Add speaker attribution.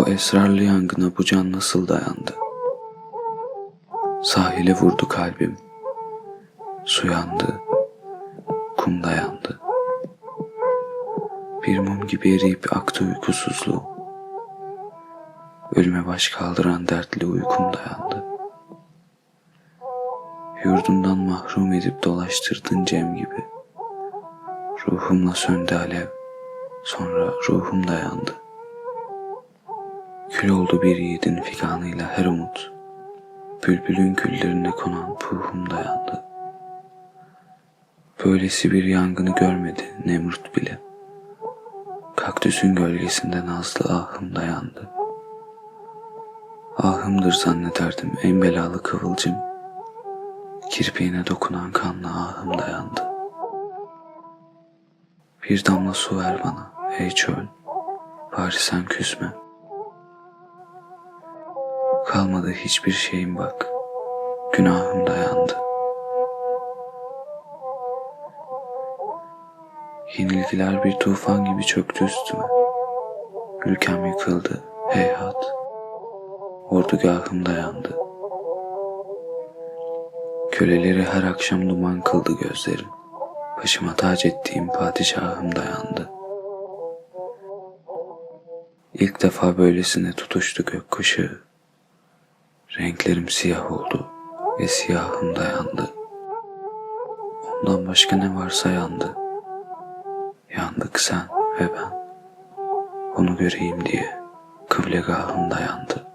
Speaker 1: O esrarlı yangına bu can nasıl dayandı? Sahile vurdu kalbim. Su yandı, kum dayandı. Bir mum gibi eriyip aktı uykusuzluğu. Ölüme baş kaldıran dertli uykum dayandı. Yurdumdan mahrum edip dolaştırdın Cem gibi. Ruhumla söndü alev, sonra ruhum dayandı. Kül oldu bir yiğidin figanıyla her umut. Bülbülün küllerine konan puhum dayandı. Böylesi bir yangını görmedi Nemrut bile. Kaktüsün gölgesinde nazlı ahım dayandı. Ahımdır zannederdim en belalı kıvılcım. Kirpiğine dokunan kanlı ahım dayandı. Bir damla su ver bana ey çöl. Bari sen küsme. Kalmadı hiçbir şeyim bak. Günahım dayandı. Yenilgiler bir tufan gibi çöktü üstüme. Ülkem yıkıldı, heyhat. Ordugahım dayandı. Köleleri her akşam duman kıldı gözlerim. Başıma tac ettiğim padişahım dayandı. İlk defa böylesine tutuştu gökkuşağı. Renklerim siyah oldu ve siyahım dayandı. Ondan başka ne varsa yandı. Yandık sen ve ben. Onu göreyim diye kıblegahım dayandı.